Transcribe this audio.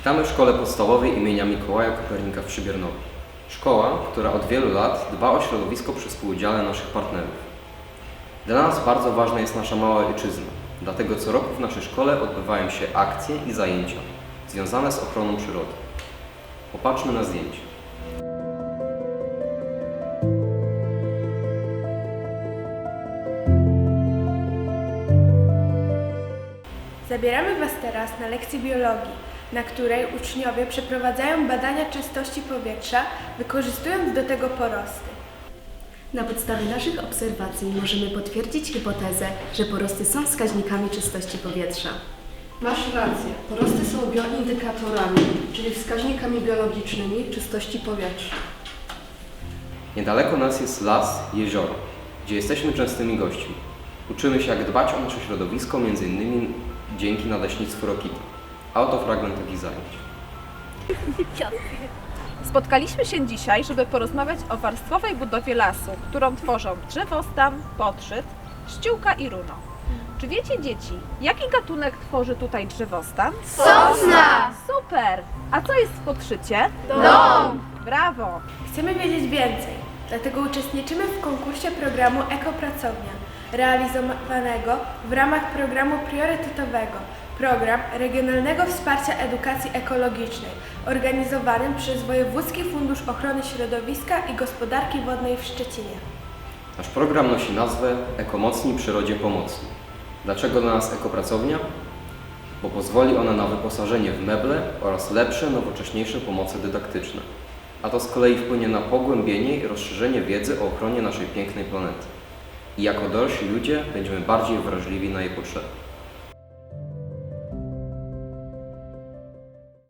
Witamy w szkole podstawowej imienia Mikołaja Kopernika w Przybiernowie. Szkoła, która od wielu lat dba o środowisko przy współudziale naszych partnerów. Dla nas bardzo ważna jest nasza mała ojczyzna, dlatego co roku w naszej szkole odbywają się akcje i zajęcia związane z ochroną przyrody. Popatrzmy na zdjęcie. Zabieramy Was teraz na lekcję biologii, na której uczniowie przeprowadzają badania czystości powietrza, wykorzystując do tego porosty. Na podstawie naszych obserwacji możemy potwierdzić hipotezę, że porosty są wskaźnikami czystości powietrza. Masz rację. Porosty są bioindykatorami, czyli wskaźnikami biologicznymi czystości powietrza. Niedaleko nas jest las, jezioro, gdzie jesteśmy częstymi gośćmi. Uczymy się jak dbać o nasze środowisko, m.in. dzięki nadaśnictwu Rokita. A oto fragment takich zajęć. Spotkaliśmy się dzisiaj, żeby porozmawiać o warstwowej budowie lasu, którą tworzą drzewostan, podszyt, ściółka i runo. Czy wiecie dzieci, jaki gatunek tworzy tutaj drzewostan? Sosna! Super! A co jest w podszycie? Dom! Brawo! Chcemy wiedzieć więcej, dlatego uczestniczymy w konkursie programu Ekopracownia, realizowanego w ramach programu priorytetowego Program Regionalnego Wsparcia Edukacji Ekologicznej, organizowanym przez Wojewódzki Fundusz Ochrony Środowiska i Gospodarki Wodnej w Szczecinie. Nasz program nosi nazwę Ekomocni Przyrodzie Pomocni. Dlaczego dla nas ekopracownia? Bo pozwoli ona na wyposażenie w meble oraz lepsze, nowocześniejsze pomoce dydaktyczne. A to z kolei wpłynie na pogłębienie i rozszerzenie wiedzy o ochronie naszej pięknej planety. I jako dorośli ludzie będziemy bardziej wrażliwi na jej potrzeby.